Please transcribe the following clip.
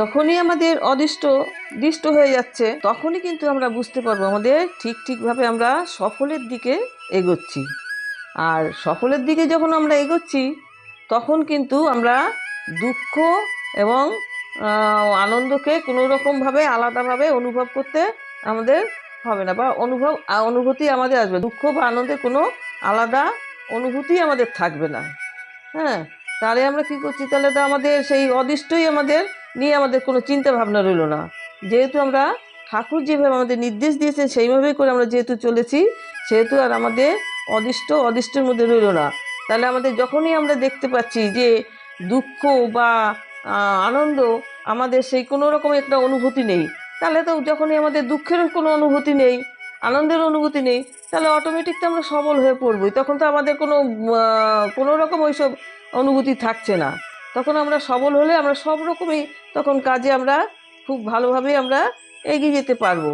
যখনই আমাদের অদিষ্ট, দৃষ্ট হয়ে যাচ্ছে, তখনই কিন্তু আমরা বুঝতে পারব আমাদের ঠিক ঠিকভাবে আমরা সফলের দিকে এগোচ্ছি। আর সফলের দিকে যখন আমরা এগোচ্ছি, তখন কিন্তু আমরা দুঃখ এবং আনন্দকে কোনো রকমভাবে আলাদাভাবে অনুভব করতে আমাদের হবে না বা অনুভব অনুভূতি আমাদের আসবে। দুঃখ বা আনন্দের কোনো আলাদা অনুভূতি আমাদের থাকবে না। হ্যাঁ তাহলে আমরা কি করছি? তাহলে তো আমাদের সেই অদৃষ্টই আমাদের নিয়ে আমাদের কোনো চিন্তা ভাবনা রইল না। যেহেতু আমরা ঠাকুর যেভাবে আমাদের নির্দেশ দিয়েছেন, সেইভাবেই করে আমরা যেহেতু চলেছি, সেহেতু আর আমাদের অদৃষ্ট অদৃষ্টের মধ্যে রইল না। তাহলে আমাদের যখনই আমরা দেখতে পাচ্ছি যে দুঃখ বা আনন্দ আমাদের সেই কোনো রকম একটা অনুভূতি নেই, তাহলে তো যখনই আমাদের দুঃখেরও কোনো অনুভূতি নেই, আনন্দের অনুভূতি নেই, তাহলে অটোমেটিক তো আমরা সবল হয়ে পড়বই। তখন তো আমাদের কোনো কোনো রকম ওইসব অনুভূতি থাকছে না। তখন আমরা সবল হলে আমরা সব রকমই তখন কাজে আমরা খুব ভালোভাবে আমরা এগিয়ে যেতে পারব।